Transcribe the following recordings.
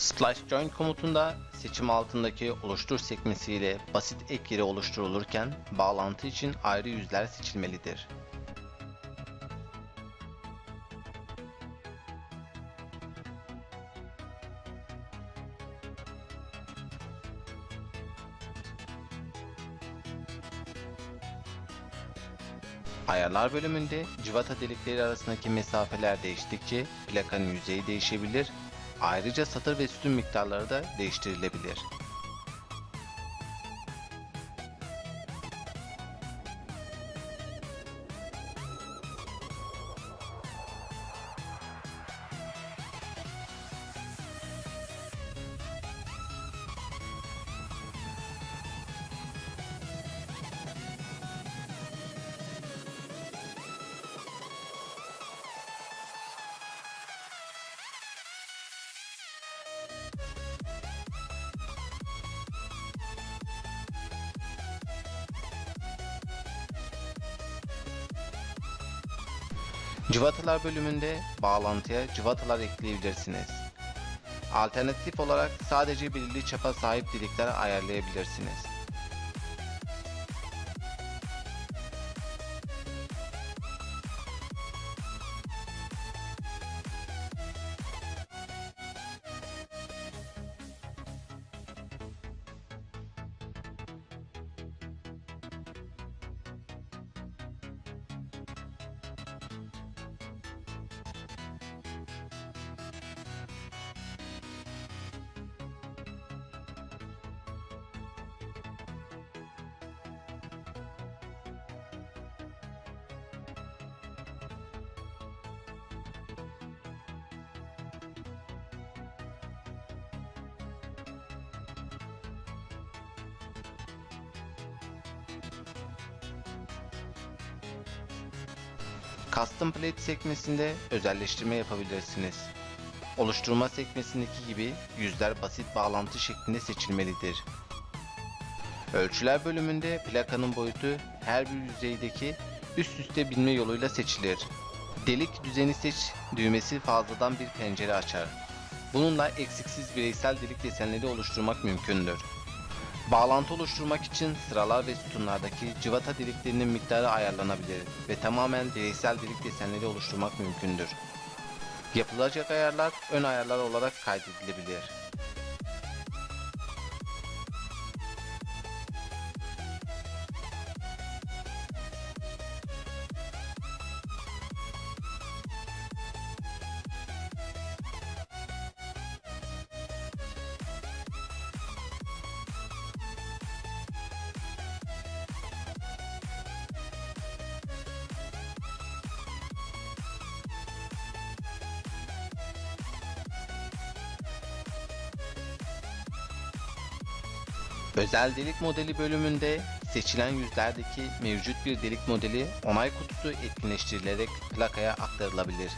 Splice Join komutunda seçim altındaki oluştur sekmesiyle basit ek yeri oluşturulurken bağlantı için ayrı yüzler seçilmelidir. Ayarlar bölümünde civata delikleri arasındaki mesafeler değiştikçe plakanın yüzeyi değişebilir. Ayrıca satır ve sütun miktarları da değiştirilebilir. Cıvatalar bölümünde bağlantıya cıvatalar ekleyebilirsiniz. Alternatif olarak sadece belirli çapa sahip delikler ayarlayabilirsiniz. Custom Plate sekmesinde özelleştirme yapabilirsiniz. Oluşturma sekmesindeki gibi yüzler basit bağlantı şeklinde seçilmelidir. Ölçüler bölümünde plakanın boyutu her bir yüzeydeki üst üste binme yoluyla seçilir. Delik düzeni seç düğmesi fazladan bir pencere açar. Bununla eksiksiz bireysel delik desenleri oluşturmak mümkündür. Bağlantı oluşturmak için sıralar ve sütunlardaki cıvata deliklerinin miktarı ayarlanabilir ve tamamen bireysel delik desenleri oluşturmak mümkündür. Yapılacak ayarlar ön ayarlar olarak kaydedilebilir. Özel delik modeli bölümünde seçilen yüzlerdeki mevcut bir delik modeli onay kutusu etkinleştirilerek plakaya aktarılabilir.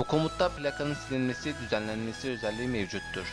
Bu komutta plakanın silinmesi, düzenlenmesi özelliği mevcuttur.